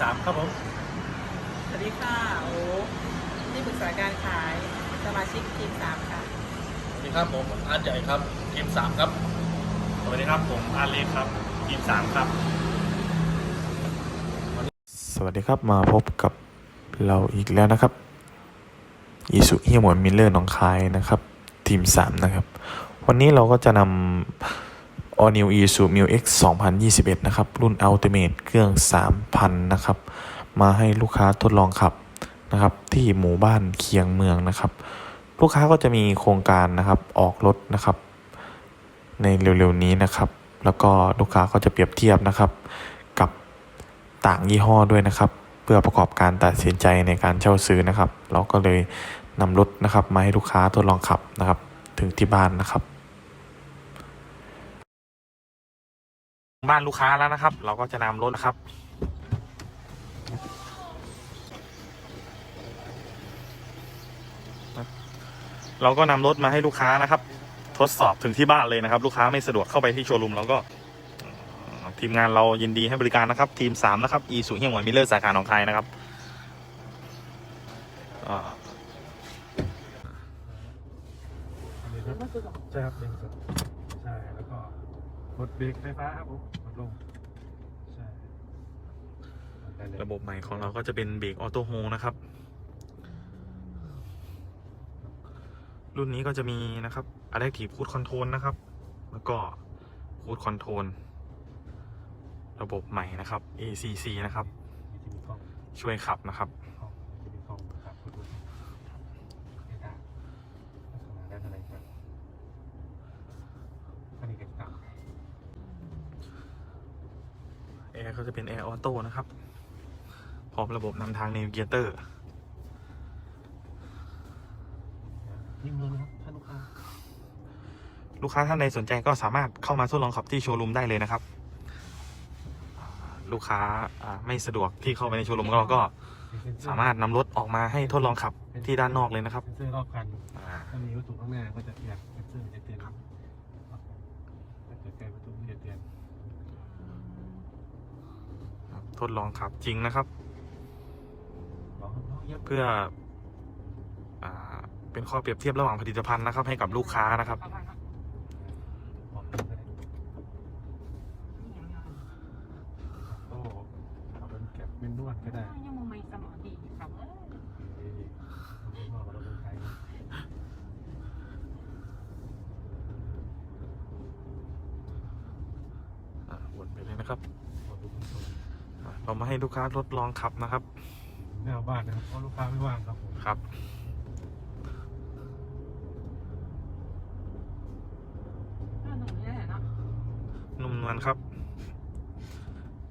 สามครับผม สวัสดีค่ะ โอ้ที่ปรึกษาการขายสมาชิกทีมสามค่ะ สวัสดีครับผมอาร์ตใหญ่ครับทีมสามครับ สวัสดีครับผมอาร์เล็กครับทีมสามครับ สวัสดีครับมาพบกับเราอีกแล้วนะครับอีสุเฮียหมวนมิลเลอร์หนองคายนะครับ ทีม3นะครับ วันนี้เราก็จะนำ All New Isuzu Mu X 2021 นะครับ รุ่น Ultimate เครื่อง 3,000 นะครับ มาให้ลูกค้าทดลองขับนะครับ ที่หมู่บ้านเคียงเมืองนะครับ ลูกค้าก็จะมีโครงการนะครับออกรถนะครับ ในเร็วๆนี้นะครับ แล้วก็ลูกค้าก็จะเปรียบเทียบนะครับ กับต่างยี่ห้อด้วยนะครับ เพื่อประกอบการตัดสินใจในการเช่าซื้อนะครับ เราก็เลยนำรถนะครับ มาให้ลูกค้าทดลองขับนะครับ ถึงที่บ้านนะครับ บ้านลูกค้าแล้วนะครับ เราก็จะนำรถนะครับ เราก็นำรถมาให้ลูกค้านะครับ ทดสอบถึงที่บ้านเลยนะครับ ลูกค้าไม่สะดวกเข้าไปที่โชว์รูมเราก็ทีมงานเรายินดีให้บริการนะครับ ทีมสามนะครับอีสุเฮียงหวนมิเลอร์สาขาหนองคายนะครับอ่าใช่ครับเร่งสุดใช่แล้วก็ กดเบรกไฟฟ้าครับผมกดลงใช่ได้เลยระบบใหม่ของเราก็จะเป็นเบรกออโต้โฮนะครับ รุ่นนี้ก็จะมีนะครับ Adaptive Cruise Control นะครับ แล้วก็ Cruise Control ระบบใหม่นะครับ ACC นะครับมีที่มีกล้องช่วยขับนะครับ กล้องมีที่มีกล้องครับกดดูไม่ได้ลักษณะด้านอะไรครับอันนี้เก็บตังค์ แอ ร์เขาจะเป็นแอร์ออโต้นะครับ พร้อมระบบนำทาง Navigator ยิ่งเลยนะครับท่านลูกค้า ลูกค้าท่านใดสนใจก็สามารถเข้ามาทดลองขับที่โชว์รูมได้เลยนะครับอ่าลูกค้าอ่าไม่สะดวกที่เข้าไปในโชว์รูมเราก็สามารถนำรถออกมาให้ทดลองขับที่ด้านนอกเลยนะครับเซ็นเซอร์รอบคันอ่าถ้ามีวัตถุข้างหน้าก็จะอยากเซ็นเซอร์จะเตือนครับถ้าเกิดใกล้วัตถุก็จะเตือน ทดลองขับจริงนะครับบอกน้องเย็บเพื่ออ่าเป็นข้อเปรียบเทียบระหว่างผลิตภัณฑ์นะครับ ให้กับลูกค้านะครับ บอกเลยก็ได้โอ้เอาเป็นแก็บเป็นนวดก็ได้ ยังมองไม่สมองดีครับ ดีๆเอาเป็นนวดกับเราเป็นไทย อ่าวนไปเลยนะครับ เอาดูคนโต อ่า เรามาให้ลูกค้าทดลองขับนะครับหน้าบ้านนะครับเพราะลูกค้าไม่ว่างครับผมครับหนุ่มนี่แหละเนาะนุ่มนวลครับ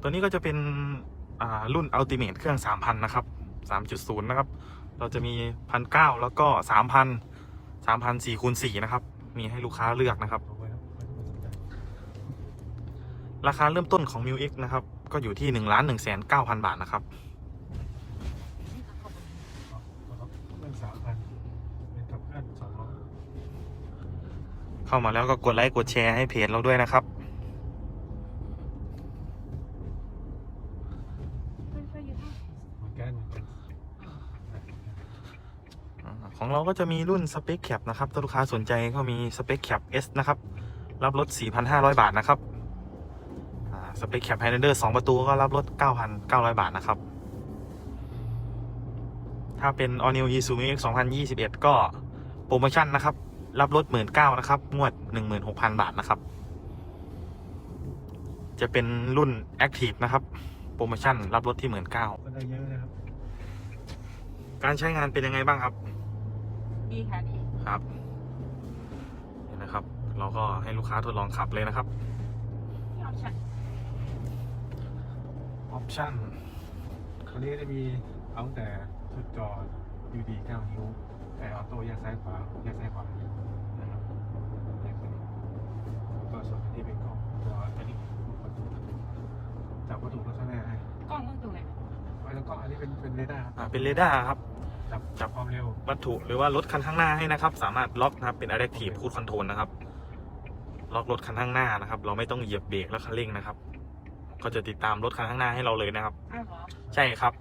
ตัวนี้ก็จะเป็นอ่ารุ่น Ultimate เครื่อง 3,000 นะครับ 3.0 นะครับ เราจะมี 1,900 แล้วก็ 3,000 3,000 4คูณ4นะครับ มีให้ลูกค้าเลือกนะครับ เอาไว้ครับไม่ต้องสนใจ ราคาเริ่มต้นของ m u X นะครับ ก็อยู่ที่1 1 9 0 0 0บานะครับเอาครับเรื่องสาพันเป็นขับเคลื่อนสองล้อเข้ามาแล้วก็กดไลค์กดแชร์ให้เพจเราด้วยนะครับของเราก็จะมีรุ่นสเปคแคปนะครับ ถ้าลูกค้าสนใจก็มีสเปคแคป S นะครับ รับรถ4,500 บาทนะครับ สเปคแคปไฮแลนเดอร์2ประตูก็รับรถ 9,900 บาทนะครับ ถ้าเป็น All New Isuzu X 2021 ก็โปรโมชั่นนะครับ รับรถ 19,000นะครับ งวด 16,000 บาทนะครับ จะเป็นรุ่น Active นะครับ โปรโมชั่นรับรถที่ 19,000ก็ได้เยอะนะครับการใช้งานเป็นยังไงบ้างครับดีค่ะดีครับนี่นะครับ เราก็ให้ลูกค้าทดลองขับเลยนะครับที่ออปชั่น ออปชั่นวันนี้จะมีเอาตั้งแต่ชุดจอ UD 9นิ้วแต่ออโต้แยกซ้ายขวาแยกซ้ายขวานะครับแยกซ้ายแล้วก็ส่วนอันนี้เป็นกล้องตัวอันนี้วัตถุจับวัตถุลักษณะให้กล้องต้องตรงไหนแล้วก็อันนี้เป็นเป็นเรดาร์อ่าเป็นเรดาร์ครับ จับจับความเร็ววัตถุหรือว่ารถคันข้างหน้าให้นะครับ สามารถล็อกนะครับเป็น Adaptive Cruise Control นะครับล็อกรถคันข้างหน้านะครับ เราไม่ต้องเหยียบเบรกและคันเร่งนะครับ ก็จะติดตามรถคันข้างหน้าให้เราเลยนะครับ อ้าวเหรอใช่ครับ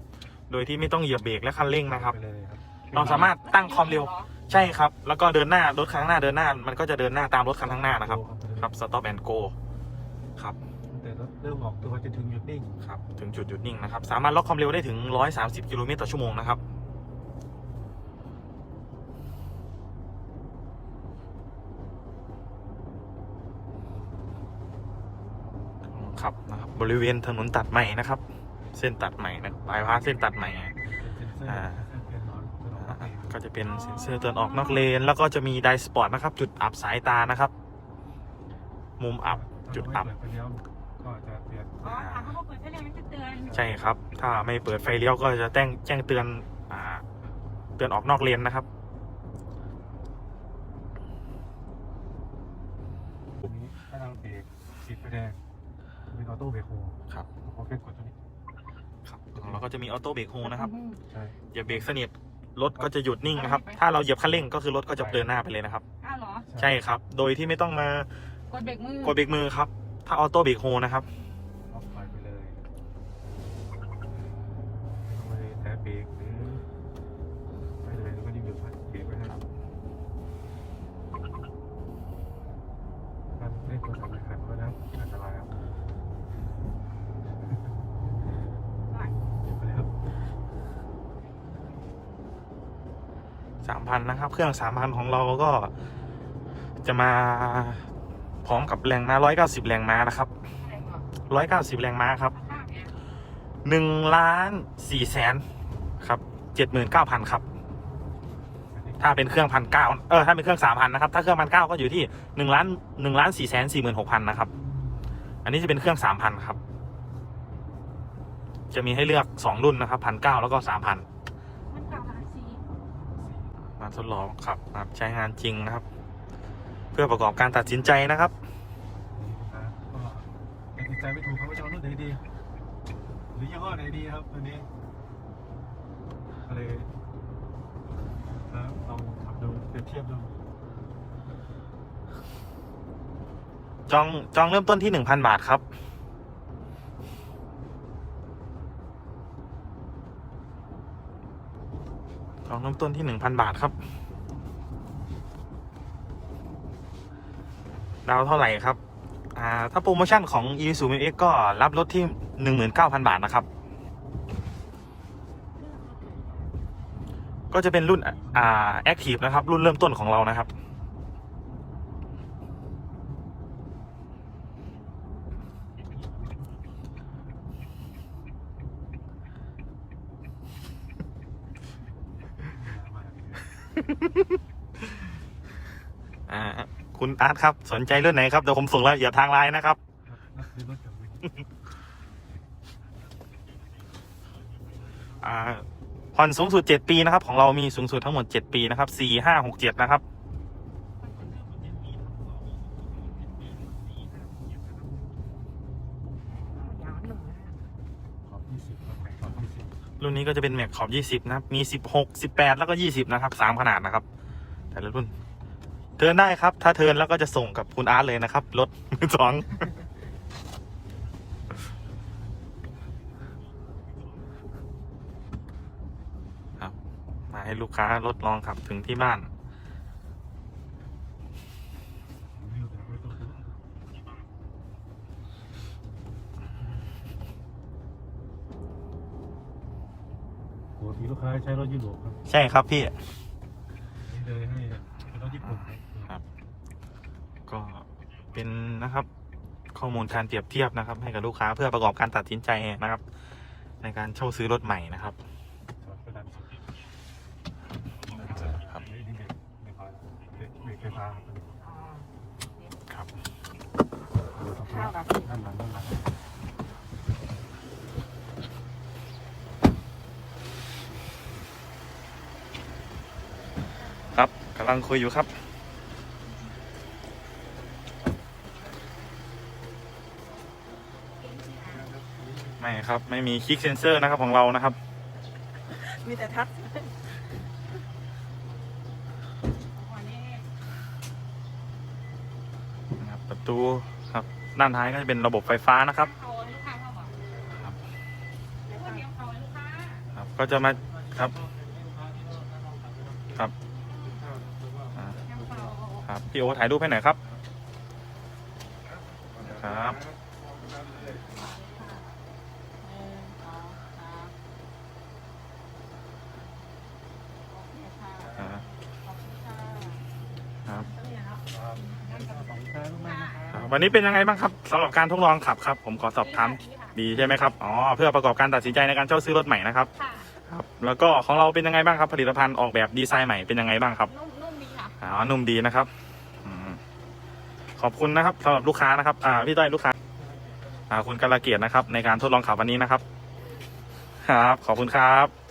โดยที่ไม่ต้องเหยียบเบรกและคันเร่งนะครับไปเลยครับเราสามารถตั้งความเร็ว ใช่ครับ แล้วก็เดินหน้ารถคันข้างหน้าเดินหน้า มันก็จะเดินหน้าตามรถคันข้างหน้านะครับ ครับ stop and go ครับ แต่รถเริ่มออกตัวจะถึงหยุดนิ่ง ครับ ถึงจุดหยุดนิ่งนะครับ สามารถล็อกความเร็วได้ถึง 130 กิโลเมตรต่อชั่วโมงนะครับ ครับนะครับ บริเวณถนนตัดใหม่นะครับ เส้นตัดใหม่นะบายพาสเส้นตัดใหม่เป็นเซ็นเซอร์อ่าเซ็นเซอร์นอนเซ็นเซอร์นอนก็จะเป็นเซ็นเซอร์เตือนออกนอกเลน แล้วก็จะมีไดสปอร์ตนะครับ จุดอับสายตานะครับ มุมอับจุดอับถ้าเราไม่เปิดไฟเลี้ยวก็จะเปลี่ยนอ๋อถามเขาว่าเปิดไฟแดงมันจะเตือนใช่ครับ ถ้าไม่เปิดไฟเลี้ยวก็จะแจ้งแจ้งเตือนอ่าเตือนออกนอกเลนนะครับตรงนี้ถ้าเราเบรกติดไฟแดงเป็น ออโต้เบรกโฮครับพอแค่กดตัวนี้ครับเราก็จะมีออโต้เบรกโฮนะครับใช่อย่าเบรกสนิทรถก็จะหยุดนิ่งนะครับ ถ้าเราเหยียบคันเร่งก็คือรถก็จะเดินหน้าไปเลยนะครับ อ้าวเหรอ ใช่ครับ โดยที่ไม่ต้องมากดเบรกมือกดเบรกมือครับ ถ้าออโต้เบรกโฮนะครับ ล็อกไฟไปเลยไม่ต้องไปแตะเบรกหรือไม่เลยแล้วก็ยิ่งหยุดไฟเบรกไว้ให้การเล่นโทรศัพท์ในขันก็นะอันตรายครับเดี๋ยวไปเลยครับ สามพันนะครับ เครื่องสามพันของเราก็จะมาพร้อมกับแรงม้าร้อยเก้าสิบแรงม้านะครับร้อยเก้าสิบแรงม้าครับหนึ่งล้านสี่แสนครับเจ็ดหมื่นเก้าพันครับ ถ้าเป็นเครื่องพันเก้าเออถ้าเป็นเครื่องสามพันนะครับ ถ้าเครื่องพันเก้าก็อยู่ที่หนึ่งล้านหนึ่งล้านสี่แสนสี่หมื่นหกพันนะครับ อันนี้จะเป็นเครื่องสามพันครับ จะมีให้เลือกสองรุ่นนะครับพันเก้าแล้วก็สามพัน มันเก่าพันสี่ มา ทดลองครับนะครับใช้งานจริงนะครับ เพื่อประกอบการตัดสินใจนะครับนะก็ตัดสินใจไม่ถูกครับว่าจะเอารุ่นไหนดี หรือยี่ห้อไหนดีครับตัวนี้ก็เลยนะลองขับดูเปรียบเทียบดูจองจองเริ่มต้นที่หนึ่งพันบาทครับ องเริ่มต้นที่หนึ่งพันบาทครับ ดาวเท่าไหร่ครับ อ่า ถ้าโปรโมชั่นของ e s u m x ก็รับลดที่หนึ่งหมื่นเก้าพันบาทนะครับ ก็จะเป็นรุ่น อ่า Active นะครับ รุ่นเริ่มต้นของเรานะครับ อ่า คุณอาร์ตครับ สนใจเรื่องไหนครับ เดี๋ยวผมส่งรายละเอียดทางไลน์นะครับ อ่าผ่อนสูงสุดเจ็ดปีนะครับ ของเรามีสูงสุดทั้งหมดเจ็ดปีนะครับสี่ห้าหกเจ็ดนะครับ ยาวหนึ่งนะ ขอบยี่สิบครับขอบยี่สิบ รุ่นนี้ก็จะเป็นแม็กขอบยี่สิบนะครับ มีสิบหกสิบแปดแล้วก็ยี่สิบนะครับสามขนาดนะครับ แต่ละรุ่น เทิร์นได้ครับ ถ้าเทิร์นแล้วก็จะส่งกับคุณอาร์ตเลยนะครับ รถมือสองครับมาให้ลูกค้ารถลองขับถึงที่บ้าน ไม่รู้แต่ไม่ต้องดูปก ติลูกค้าใช้รถยุโรปครับใช่ครับพี่ นี่เลยให้เป็นรถญี่ปุ่นครับ ก็เป็นนะครับข้อมูลการเปรียบเทียบนะครับ ให้กับลูกค้าเพื่อประกอบการตัดสินใจนะครับ ในการเช่าซื้อรถใหม่นะครับจอดกระดานสุดครับนี่นี่เบรกเบรกไฟเบรกไฟฟ้าครับครับเข้ากับด้านหลังด้านหลัง กำลังคุยอยู่ครับ ไม่ครับ ไม่มีคลิกเซนเซอร์นะครับของเรานะครับ มีแต่ทัชนะครับประตูครับด้านท้ายก็จะเป็นระบบไฟฟ้านะครับครับ ก็จะมาครับ ครับ ครับพี่โอถ่ายรูปให้หน่อยครับครับหนึ่งสองสามโอเคค่ะอ่าขอบคุณค่ะครับต้องอย่างครับครับวันนี้เป็นยังไงบ้างครับสำหรับการทดลองขับครับ ผมขอสอบถามดีใช่ไหมครับอ๋อเพื่อประกอบการตัดสินใจในการเช่าซื้อรถใหม่นะครับค่ะครับแล้วก็ของเราเป็นยังไงบ้างครับ ผลิตภัณฑ์ออกแบบดีไซน์ใหม่เป็นยังไงบ้างครับนุ่มนุ่มดีค่ะอ๋อนุ่มดีนะครับอืม ขอบคุณนะครับสำหรับลูกค้านะครับ อ่าพี่ต้อยลูกค้า อ่าคุณกาลเกียรตินะครับ ในการทดลองขับวันนี้นะครับ ครับ ขอบคุณครับ